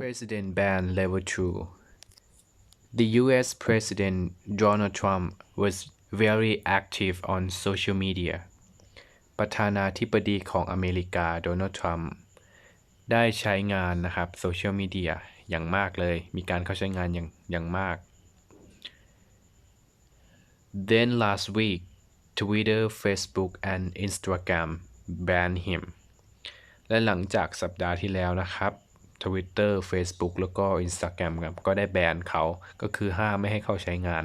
President ban level 2 The US President Donald Trump was very active on social media ประธานาธิบดีของอเมริกาโดนัลด์ทรัมป์ได้ใช้งานนะครับโซเชียลมีเดียอย่างมากเลย มีการเข้าใช้งานอย่างอย่างมาก Then last week Twitter Facebook and Instagram banned him และหลังจากสัปดาห์ที่แล้วนะครับ Twitter Facebook แล้วก็ Instagram ครับก็ได้แบนเขาก็คือห้ามไม่ให้เข้าใช้งาน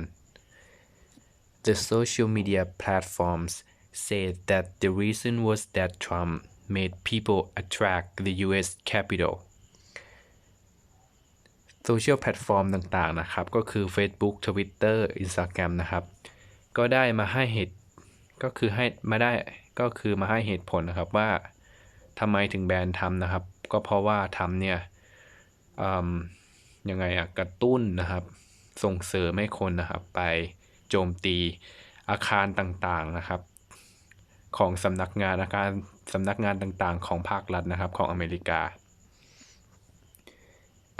The social media platforms said that the reason was that Trump made people attract the US Capitol โซเชียลแพลตฟอร์มต่างๆนะครับ ก็คือ Facebook Twitter Instagram นะครับ ก็ได้มาให้เหตุก็คือให้มาได้ก็คือมาให้เหตุผลนะครับว่าทำไมถึงแบนทำนะครับ ก็เพราะว่าทำเนี่ย ยังไงอะกระตุ้นนะครับ ส่งเสริมให้คนนะครับ ไปโจมตีอาคารต่างๆนะครับ ของสำนักงานอาคารสำนักงานต่างๆ ของภาครัฐนะครับของอเมริกา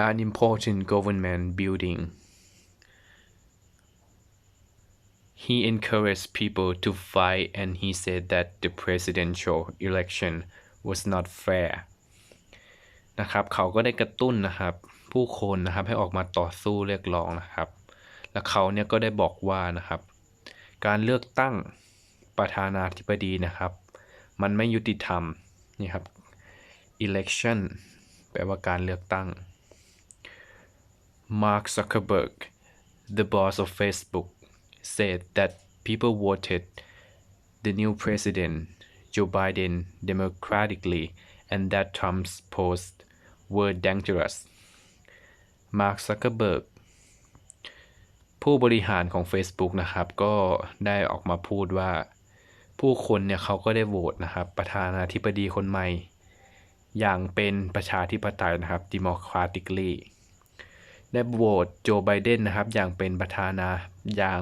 An important government building He encouraged people to fight and he said that the presidential election was not fair นะครับ เขาก็ได้กระตุ้นนะครับ ผู้คนนะครับให้ออกมาต่อสู้เรียกร้องนะครับ และเขาเนี่ยก็ได้บอกว่านะครับ การเลือกตั้งประธานาธิบดีนะครับ มันไม่ยุติธรรมนี่ครับ election แปลว่าการเลือกตั้ง Mark Zuckerberg the boss of Facebook said that people voted the new president Joe Biden democratically and that Trump's post were dangerous Mark Zuckerberg ผู้บริหารของ Facebook นะครับ ก็ได้ออกมาพูดว่า ผู้คนเนี่ยเขาก็ได้โหวตนะครับ ประธานาธิบดีคนใหม่ อย่างเป็นประชาธิปไตยนะครับ democratically ได้โหวตโจไบเดนนะครับ อย่างเป็นประธานาอย่าง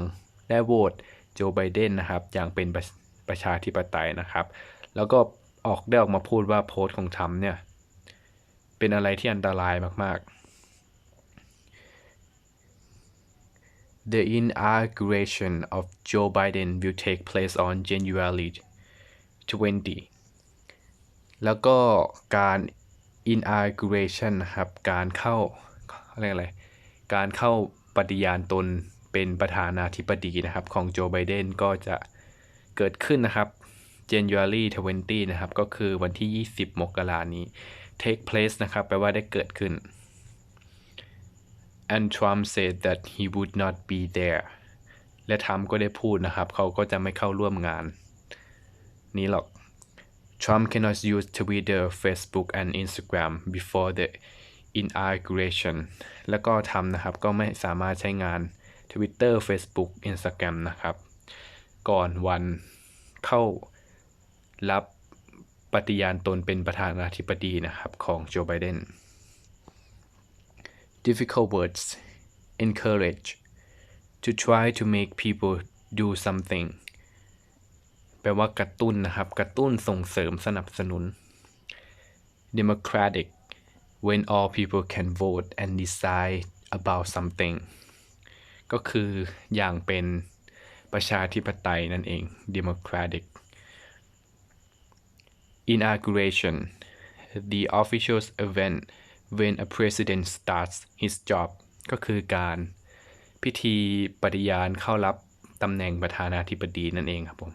ได้โหวตโจไบเดนนะครับ อย่างเป็นประประชาธิปไตยนะครับ แล้วก็ออกได้ออกมาพูดว่าโพสต์ของทรัมป์เนี่ย เป็นอะไรที่อันตรายมาก ๆ The inauguration of Joe Biden will take place on January 20 แล้วก็การ inauguration นะครับ การเข้าเรียกอะไร การเข้าปฏิญาณตนเป็นประธานาธิบดีนะครับ ของโจไบเดนก็จะเกิดขึ้นนะครับ January 20 นะครับ ก็คือวันที่ 20 มกรานี้ take place นะครับ แปลว่าได้เกิดขึ้น and Trump said that he would not be there และทรัมป์ก็ได้พูดนะครับ เขาก็จะไม่เข้าร่วมงาน นี้หรอก Trump cannot use Twitter Facebook and Instagram before the inauguration แล้วก็ทำนะครับ ก็ไม่สามารถใช้งาน Twitter Facebook Instagram นะครับ ก่อนวันเข้ารับ ปฏิญาณตนเป็นประธานาธิบดีนะครับของโจไบเดน difficult words encourage to try to make people do something แปลว่ากระตุ้นนะครับ กระตุ้นส่งเสริมสนับสนุน democratic when all people can vote and decide about something ก็คืออย่างเป็นประชาธิปไตยนั่นเอง democratic inauguration the official event when a president starts his job ก็คือการพิธีปฏิญาณเข้ารับตำแหน่งประธานาธิบดีนั่นเองครับผม